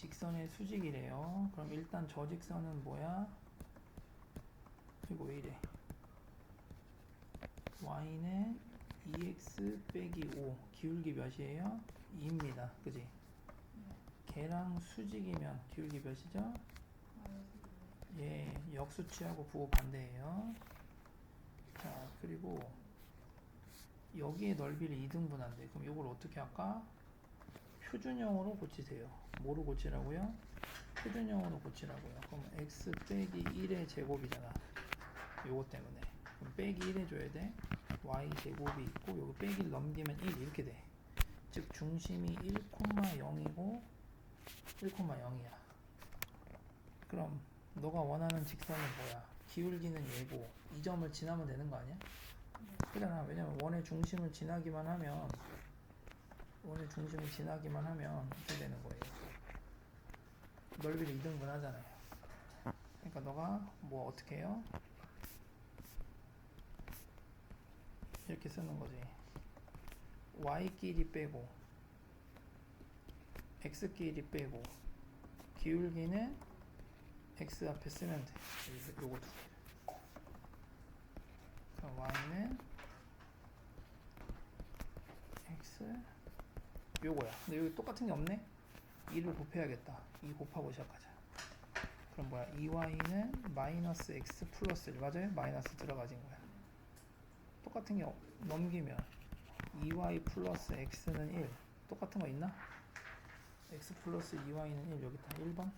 직선의 수직이래요. 그럼 일단 저 직선은 뭐야? 왜 이래? y는 2x 빼기 5 기울기 몇이에요? 2입니다. 그지? 걔랑 수직이면 기울기 몇이죠? 예, 역수치하고 부호 반대예요. 자, 그리고 여기에 넓이를 2등분한대. 그럼 이걸 어떻게 할까? 표준형으로 고치세요. 뭐로 고치라고요? 표준형으로 고치라고요. 그럼 x 빼기 1의 제곱이잖아. 요거 때문에. 그럼 빼기 1 해줘야 돼. y 제곱이 있고 요거 빼기 를 넘기면 1 이렇게 돼. 즉 중심이 1,0이고 1,0이야. 그럼 너가 원하는 직선은 뭐야? 기울기는 얘고 이 점을 지나면 되는 거 아니야? 그잖아. 왜냐면 원의 중심을 지나기만 하면 원의 중심을 지나기만 하면 이렇게 되는 거예요. 넓이를 2등분 하잖아요. 그러니까 너가 뭐 어떻게 해요? 이렇게 쓰는 거지. y끼리 빼고 x끼리 빼고 기울기는 x 앞에 쓰면 돼. 요거- 두 개. y는 x 요거야. 근데 여기 똑같은 게 없네. 2를 곱해야겠다. 2 곱하고 시작하자. 그럼 뭐야? 2y는 마이너스 x 플러스 1 맞아요? 마이너스 들어가진 거야. 똑같은 게 없- 넘기면 2y 플러스 x는 1 똑같은 거 있나? x 플러스 2y는 1 여기 있다 1번